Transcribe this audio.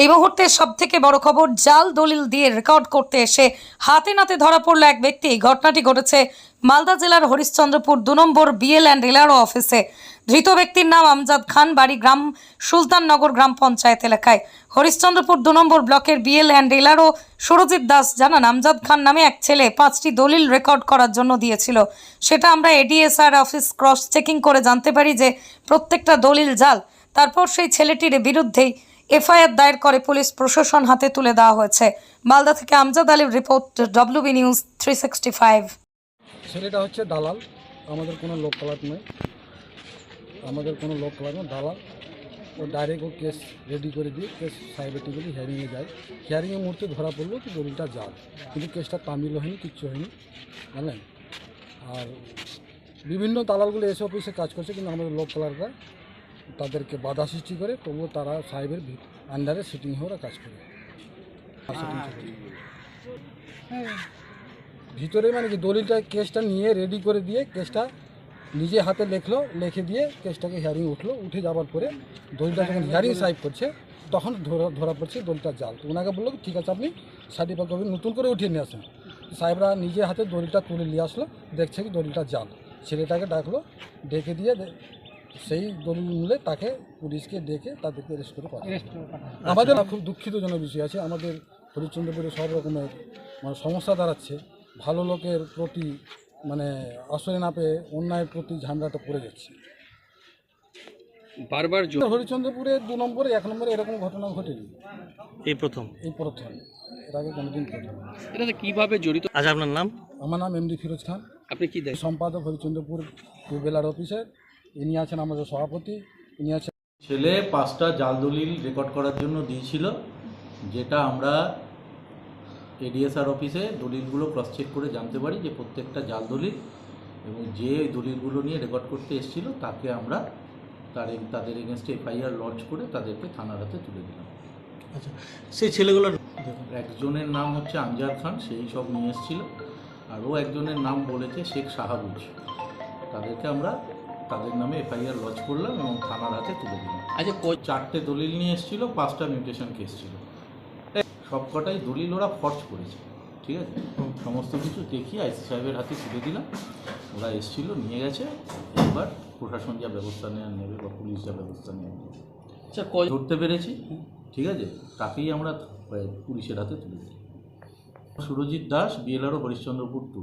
এই মুহূর্তে সব থেকে বড় খবর, জাল দলিল দিয়ে রেকর্ড করতে এসে হাতে নাতে ধরা পড়ল এক ব্যক্তি। ঘটনাটি ঘটেছে মালদা জেলার হরিশ্চন্দ্রপুর দু নম্বর বিএল অ্যান্ড এলআরও অফিসে। ধৃত ব্যক্তির নাম আমজাদ খান, বাড়ি গ্রাম সুলতাননগর গ্রাম পঞ্চায়েত এলাকায়। হরিশ্চন্দ্রপুর দু নম্বর ব্লকের BL and LRO Surajit Das জানান, আমজাদ খান নামে এক ছেলে পাঁচটি দলিল রেকর্ড করার জন্য দিয়েছিল। সেটা আমরা এডিএসআর অফিস ক্রস চেকিং করে জানতে পারি যে প্রত্যেকটা দলিল জাল। তারপর সেই ছেলেটির বিরুদ্ধেই এফআইআর দায়ের করে পুলিশ প্রশাসন হাতে তুলে দেওয়া হয়েছে। মালদা থেকে আমজাদ আলীর report, WB news three sixty five. ছেলেটা হচ্ছে দালাল। আমাদের কোনো লোক কলার নয় আমাদের কোনো লোক কলার নয় দালাল। ও ডাইরেক্ট ও কেস রেডি করে দিয়ে কেস সাইবার টেবিলে হিয়ারিংয়ে যায়। হিয়ারিংয়ের মুহূর্তে ধরা পড়ল কি দলিলটা জাল। কিন্তু কেসটা তামিল হয়নি, কিচ্ছু হয়নি। জানেন? আর বিভিন্ন দালালগুলো এসে অফিসে কাজ করছে, কিন্তু আমাদের লোক কলাররা তাদেরকে বাধা সৃষ্টি করে তবুও তারা সাহেবের আন্ডারে সিটিং হয়ে ওরা কাজ করে। ভিতরে মানে কি দলিলটা কেসটা নিয়ে রেডি করে দিয়ে কেসটা নিজে হাতে লেখলো লিখে দিয়ে কেসটাকে হিয়ারিং উঠল উঠে যাওয়ার পরে দলিলটা যখন হিয়ারিং সাহেব করছে তখন ধরা ধরা পড়ছে দলিলটা জাল। তো ওনাকে বলল ঠিক আছে আপনি সার্টিফিকেট কপি নতুন করে উঠিয়ে নিয়ে আসেন। সাহেবরা নিজে হাতে দলিলটা তুলে নিয়ে আসলো দেখছে কি দলিলটা জাল। ছেলেটাকে ডাকলো ডেকে দিয়ে সেই দলিল মিলে তাকে পুলিশকে ডেকে তাদেরকে অ্যারেস্ট করে আমাদের খুব দুঃখিতজনক বিষয় আছে। আমাদের হরিশ্চন্দ্রপুরে সব রকমের মানে সমস্যা দাঁড়াচ্ছে। ভালো লোকের প্রতি মানে আশ্রয় না পেয়ে অন্যায়ের প্রতি ঝামেলাটা পড়ে যাচ্ছে। বারবার হরিশ্চন্দ্রপুরে দু নম্বরে এক নম্বরে এরকম ঘটনা ঘটেনি। এই প্রথম? এই প্রথম। এর আগে কোনোদিন ঘটেনি। এটাতে কীভাবে জড়িত আচ্ছা আপনার নাম? আমার নাম এমডি ফিরোজ খান। আপনি কি সম্পাদক হরিশ্চন্দ্রপুর টুবেলার অফিসার। ইনি আছেন আমাদের সভাপতি ইনি আছেন ছেলে পাঁচটা জাল দলিল রেকর্ড করার জন্য দিয়েছিল যেটা আমরা এডিএসআর অফিসে দলিলগুলো ক্রস চেক করে জানতে পারি যে প্রত্যেকটা জাল দলিল এবং যে দলিলগুলো নিয়ে রেকর্ড করতে এসেছিল তাকে আমরা তার তাদের এগেনস্টে এফআইআর লঞ্চ করে তাদেরকে থানার হাতে তুলে দিলাম। আচ্ছা সেই ছেলেগুলোর একজনের নাম হচ্ছে আমজাদ খান সেই সব নিয়ে এসেছিল আরও একজনের নাম বলেছে শেখ শাহাবুজ তাদেরকে আমরা তাদের নামে এফআইআর লঞ্চ করলাম এবং থানার হাতে তুলে দিলাম। আচ্ছা চারটে দলিল নিয়ে এসেছিল পাঁচটা মিউটেশন কেস ছিল। সবকটাই দলিল ওরা ফর্জ করেছে ঠিক আছে? সমস্ত কিছু দেখিয়ে আইসি সাহেবের হাতে তুলে দিলাম। ওরা এসেছিল নিয়ে গেছে এবার প্রশাসন যা ব্যবস্থা নেওয়ার নেবে বা পুলিশ যা ব্যবস্থা নেওয়ার নেবে। আচ্ছা ধরতে পেরেছি ঠিক আছে? তাকেই আমরা পুলিশের হাতে তুলে দিই সুরজিৎ দাস বিএলআরও হরিশ্চন্দ্রপুর টু।